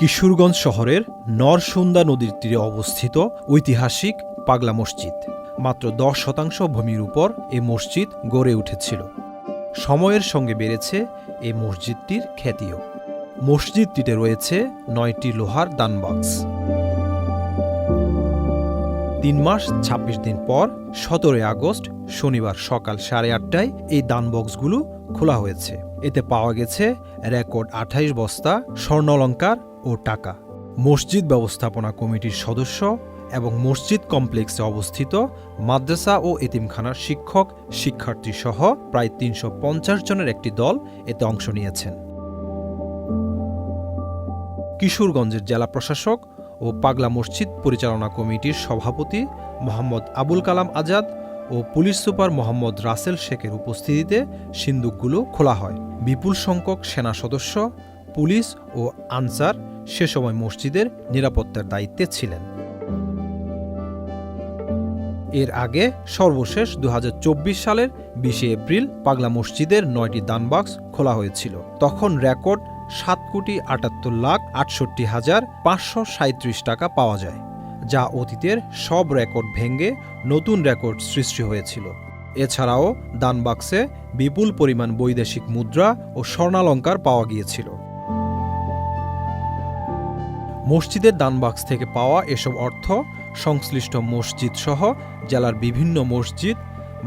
কিশোরগঞ্জ শহরের নরসুন্দা নদীর তীরে অবস্থিত ঐতিহাসিক পাগলা মসজিদ। মাত্র দশ শতাংশ ভূমির উপর এ মসজিদ গড়ে উঠেছিল। সময়ের সঙ্গে বেড়েছে এ মসজিদটির খ্যাতিও। মসজিদটিতে রয়েছে নয়টি লোহার দানবাক্স। তিন মাস ২৬ দিন পর সতেরোই আগস্ট, শনিবার সকাল সাড়ে আটটায় এই দানবক্সগুলো খোলা হয়েছে। এতে পাওয়া গেছে রেকর্ড আঠাইশ বস্তা স্বর্ণলঙ্কার ও টাকা। মসজিদ ব্যবস্থাপনা কমিটির সদস্য এবং মসজিদ কমপ্লেক্সে অবস্থিত মাদ্রাসা ও এতিমখানার শিক্ষক শিক্ষার্থী সহ প্রায় তিনশো পঞ্চাশ জনের একটি দল এতে অংশ নিয়েছেন। কিশোরগঞ্জের জেলা প্রশাসক ও পাগলা মসজিদ পরিচালনা কমিটির সভাপতি মোহাম্মদ আবুল কালাম আজাদ ও পুলিশ সুপার মোহাম্মদ রাসেল শেখের উপস্থিতিতে সিন্দুকগুলো খোলা হয়। বিপুল সংখ্যক সেনা সদস্য, পুলিশ ও আনসার সে সময় মসজিদের নিরাপত্তার দায়িত্বে ছিলেন। এর আগে সর্বশেষ দু হাজার চব্বিশ সালের বিশে এপ্রিল পাগলা মসজিদের নয়টি দানবাক্স খোলা হয়েছিল। তখন রেকর্ড সাত কোটি আটাত্তর লাখ আটষট্টি হাজার পাঁচশো সাঁত্রিশ টাকা পাওয়া যায়, যা অতীতের সব রেকর্ড ভেঙে নতুন রেকর্ড সৃষ্টি হয়েছিল। এছাড়াও দানবাক্সে বিপুল পরিমাণ বৈদেশিক মুদ্রা ও স্বর্ণালঙ্কার পাওয়া গিয়েছিল। মসজিদের দানবাক্স থেকে পাওয়া এসব অর্থ সংশ্লিষ্ট মসজিদ সহ জেলার বিভিন্ন মসজিদ,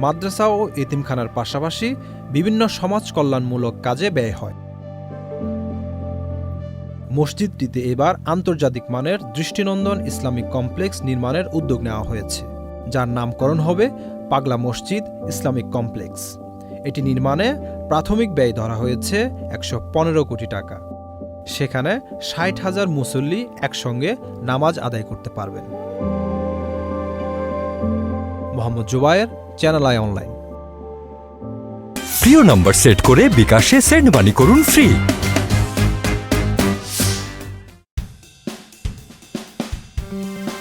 মাদ্রাসা ও এতিমখানার পাশাপাশি বিভিন্ন সমাজ কল্যাণমূলক কাজে ব্যয় হয়। মসজিদটিতে এবার আন্তর্জাতিক মানের দৃষ্টিনন্দন ইসলামিক কমপ্লেক্স নির্মাণের উদ্যোগ নেওয়া হয়েছে, যার নামকরণ হবে পাগলা মসজিদ ইসলামিক কমপ্লেক্স। এটি নির্মাণে প্রাথমিক ব্যয় ধরা হয়েছে একশো পনেরো কোটি টাকা। সেখানে ষাট হাজার মুসল্লি একসঙ্গে নামাজ আদায় করতে পারবেন। Mohammad Zubair, channel I online. প্রিয় নম্বর সেট করে বিকাশে সেন্ড মানি করুন ফ্রি। you